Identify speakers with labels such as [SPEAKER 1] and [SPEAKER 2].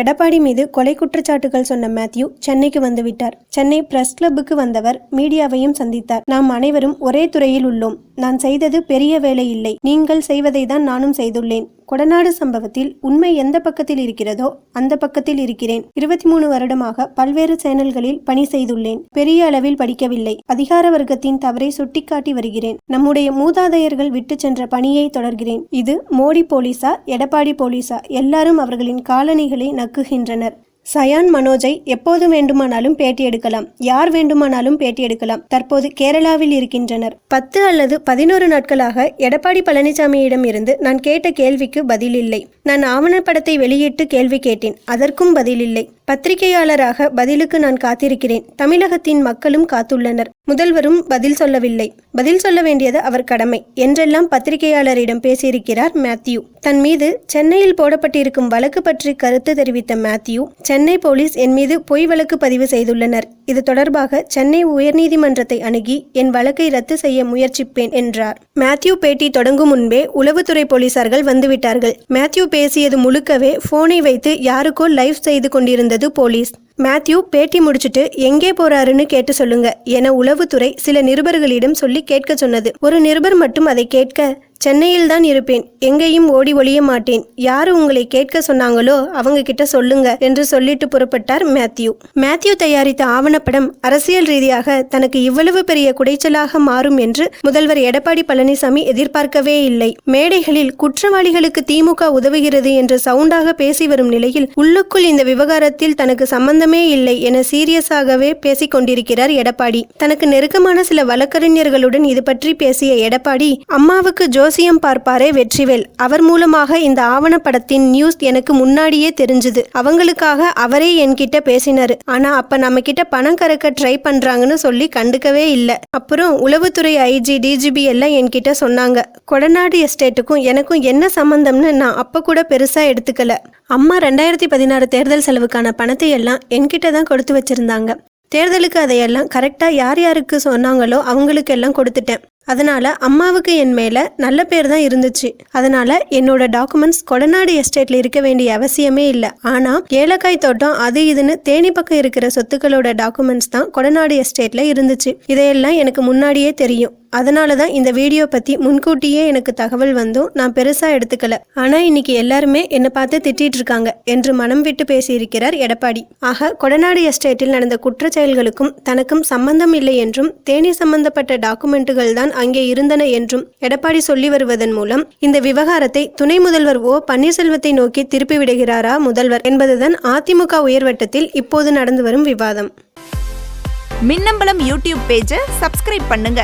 [SPEAKER 1] எடப்பாடி மீது கொலை குற்றச்சாட்டுகள் சொன்ன மேத்யூ சென்னைக்கு வந்துவிட்டார். சென்னை பிரஸ் கிளப்புக்கு வந்தவர் மீடியாவையும் சந்தித்தார். நாம் அனைவரும் ஒரே துறையில் உள்ளோம். நான் செய்தது பெரிய வேலை இல்லை. நீங்கள் செய்வதை தான் நானும் செய்துள்ளேன். கொடநாடு சம்பவத்தில் உண்மை எந்த பக்கத்தில் இருக்கிறதோ அந்த பக்கத்தில் இருக்கிறேன். இருபத்தி மூணு வருடமாக பல்வேறு சேனல்களில் பணி செய்துள்ளேன். பெரிய அளவில் படிக்கவில்லை. அதிகார வர்க்கத்தின் தவறை சுட்டிக்காட்டி வருகிறேன். நம்முடைய மூதாதையர்கள் விட்டு சென்ற பணியை தொடர்கிறேன். இது மோடி போலீசா எடப்பாடி போலீசா எல்லாரும் அவர்களின் காலணிகளை நக்குகின்றனர். சயான் மனோஜை எப்போது வேண்டுமானாலும் பேட்டி எடுக்கலாம். யார் வேண்டுமானாலும் பேட்டி எடுக்கலாம். தற்போது கேரளாவில் இருக்கின்றனர். பத்து அல்லது பதினோரு நாட்களாக எடப்பாடி பழனிசாமியிடம் இருந்து நான் கேட்ட கேள்விக்கு பதில் இல்லை நான் ஆவணப்படத்தை வெளியிட்டு கேள்வி கேட்டேன். அதற்கும் பதில் இல்லை பத்திரிகையாளராக பதிலுக்கு நான் காத்திருக்கிறேன். தமிழகத்தின் மக்களும் காத்துள்ளனர். முதல்வரும் பதில் சொல்லவில்லை. பதில் சொல்ல வேண்டியது அவர் கடமை. என்றெல்லாம் பத்திரிகையாளரிடம் பேசியிருக்கிறார் மேத்யூ. தன் மீது சென்னையில் போடப்பட்டிருக்கும் வழக்கு பற்றி கருத்து தெரிவித்த மேத்யூ சென்னை போலீஸ் என் மீது பொய் வழக்கு பதிவு செய்துள்ளனர். இது தொடர்பாக சென்னை உயர்நீதிமன்றத்தை அணுகி என் வழக்கை ரத்து செய்ய முயற்சிப்பேன் என்றார். மேத்யூ பேட்டி தொடங்கும் முன்பே உளவுத்துறை போலீசார்கள் வந்துவிட்டார்கள். மேத்யூ பேசியது முழுக்கவே போனை வைத்து யாருக்கோ லைவ் செய்து கொண்டிருந்தது போலீஸ். மேத்யூ பேட்டி முடிச்சுட்டு எங்கே போறாருன்னு கேட்டு சொல்லுங்க என உளவுத்துறை சில நிருபர்களிடம் சொல்லி கேட்க சொன்னது. ஒரு நிருபர் மட்டும் அதை கேட்க சென்னையில் தான் இருப்பேன். எங்கேயும் ஓடி ஒழிய மாட்டேன். யாரு உங்களை கேட்க சொன்னாங்களோ அவங்க கிட்ட சொல்லுங்க என்று சொல்லிட்டு புறப்பட்டார் மேத்யூ. மேத்யூ தயாரித்த ஆவணப்படம் அரசியல் ரீதியாக தனக்கு இவ்வளவு பெரிய குடைச்சலாக மாறும் என்று முதல்வர் எடப்பாடி பழனிசாமி எதிர்பார்க்கவே இல்லை. மேடைகளில் குற்றவாளிகளுக்கு திமுக உதவுகிறது என்று சவுண்டாக பேசி வரும் நிலையில் உள்ளுக்குள் இந்த விவகாரத்தில் தனக்கு சம்பந்தமே இல்லை என சீரியஸாகவே பேசிக் கொண்டிருக்கிறார் எடப்பாடி. தனக்கு நெருக்கமான சில வழக்கறிஞர்களுடன் இது பற்றி பேசிய எடப்பாடி அம்மாவுக்கு ஜோ ஜோசியம் பார்ப்பாரே வெற்றிவேல். அவர் மூலமாக இந்த ஆவணப்படத்தின் நியூஸ் எனக்கு முன்னாடியே தெரிஞ்சுது. அவங்களுக்காக அவரே என்கிட்ட பேசினாரு. ஆனா அப்ப நம்ம கிட்ட பணம் கறக்க ட்ரை பண்றாங்கன்னு சொல்லி கண்டுக்கவே இல்லை. அப்புறம் உளவுத்துறை ஐஜி டிஜிபி எல்லாம் என்கிட்ட சொன்னாங்க. கொடநாடு எஸ்டேட்டுக்கும் எனக்கும் என்ன சம்பந்தம்னு நான் அப்ப கூட பெருசா எடுத்துக்கல. அம்மா ரெண்டாயிரத்தி பதினாறு தேர்தல் செலவுக்கான பணத்தை எல்லாம் என்கிட்ட தான் கொடுத்து வச்சிருந்தாங்க. தேர்தலுக்கு அதையெல்லாம் கரெக்டாக யார் யாருக்கு சொன்னாங்களோ அவங்களுக்கு எல்லாம் கொடுத்துட்டேன். அதனால அம்மாவுக்கு என் மேல நல்ல பேர் தான் இருந்துச்சு. அதனால என்னோட டாக்குமெண்ட்ஸ் கொடநாடு எஸ்டேட்ல இருக்க வேண்டிய அவசியமே இல்லை. ஆனா ஏலக்காய் தோட்டம் அது இதுன்னு தேனி பக்கம் இருக்கிற சொத்துக்களோட டாக்குமெண்ட்ஸ் தான் கொடநாடு எஸ்டேட்ல இருந்துச்சு. இதையெல்லாம் எனக்கு முன்னாடியே தெரியும். அதனால தான் இந்த வீடியோ பற்றி முன்கூட்டியே எனக்கு தகவல் வந்தும் நான் பெருசாக எடுத்துக்கல. ஆனால் இன்னைக்கு எல்லாருமே என்னை பார்த்து திட்டிகிட்டு இருக்காங்க என்று மனம் விட்டு பேசியிருக்கிறார் எடப்பாடி. ஆக கொடநாடு எஸ்டேட்டில் நடந்த குற்ற செயல்களுக்கும் தனக்கும் சம்பந்தம் இல்லை என்றும் தேனி சம்பந்தப்பட்ட டாக்குமெண்ட்டுகள் தான் அங்கே இருந்தன என்றும் எடப்பாடி சொல்லி வருவதன் மூலம் இந்த விவகாரத்தை துணை முதல்வர் ஓ. பன்னீர்செல்வத்தை நோக்கி திருப்பி விடுகிறாரா முதல்வர் என்பதுதான் அதிமுக உயர்வட்டத்தில் இப்போது நடந்து வரும் விவாதம்.
[SPEAKER 2] மின்னம்பலம் யூடியூப் பேஜை சப்ஸ்கிரைப் பண்ணுங்க.